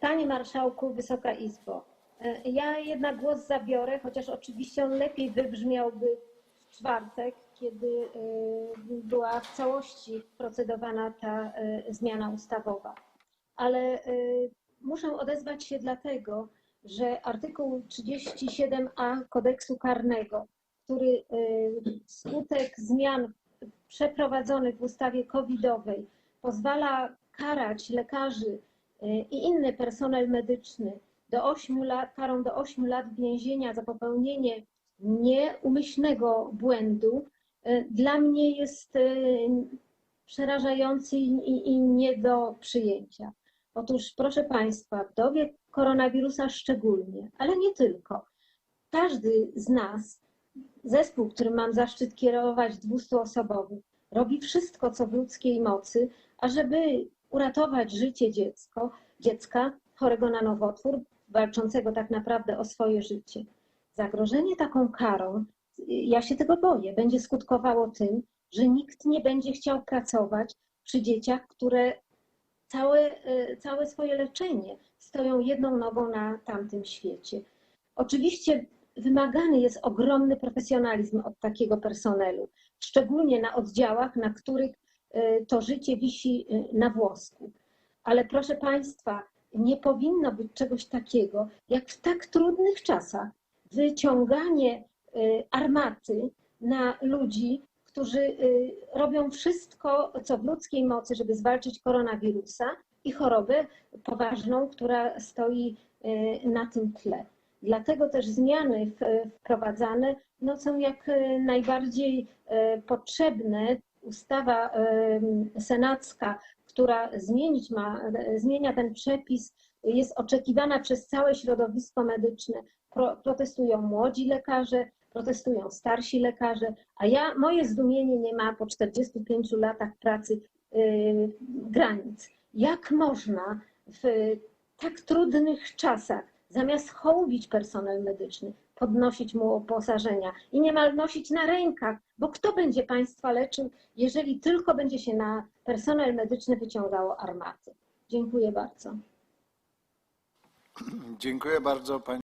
Panie Marszałku, Wysoka Izbo, e, ja jednak głos zabiorę, chociaż oczywiście on lepiej wybrzmiałby w czwartek, kiedy e, była w całości procedowana ta e, zmiana ustawowa. Ale muszę odezwać się dlatego, że artykuł 37a kodeksu karnego, który wskutek zmian przeprowadzonych w ustawie covidowej pozwala karać lekarzy i inny personel medyczny do 8 lat, karą do 8 lat więzienia za popełnienie nieumyślnego błędu, y, dla mnie jest y, przerażający i, i nie do przyjęcia. Otóż, proszę Państwa, w dobie koronawirusa szczególnie, ale nie tylko, każdy z nas, zespół, którym mam zaszczyt kierować 200-osobowy, robi wszystko, co w ludzkiej mocy, ażeby uratować życie dziecko, dziecka chorego na nowotwór, walczącego tak naprawdę o swoje życie. Zagrożenie taką karą, ja się tego boję, będzie skutkowało tym, że nikt nie będzie chciał pracować przy dzieciach, które całe, e, całe swoje leczenie stoją jedną nogą na tamtym świecie. Oczywiście wymagany jest ogromny profesjonalizm od takiego personelu, szczególnie na oddziałach, na których to życie wisi e, na włosku. Ale proszę Państwa, nie powinno być czegoś takiego, jak w tak trudnych czasach wyciąganie e, armaty na ludzi, którzy robią wszystko, co w ludzkiej mocy, żeby zwalczyć koronawirusa i chorobę poważną, która stoi na tym tle. Dlatego też zmiany wprowadzane no, są jak najbardziej potrzebne. Ustawa senacka, która zmienić ma, zmienia ten przepis, jest oczekiwana przez całe środowisko medyczne. Pro, protestują młodzi lekarze, protestują starsi lekarze, a ja, moje zdumienie nie ma po 45 latach pracy e, granic. Jak można w tak trudnych czasach, zamiast hołubić personel medyczny, podnosić mu uposażenia i niemal nosić na rękach, bo kto będzie Państwa leczył, jeżeli tylko będzie się na personel medyczny wyciągało armaty? Dziękuję bardzo. Dziękuję bardzo pani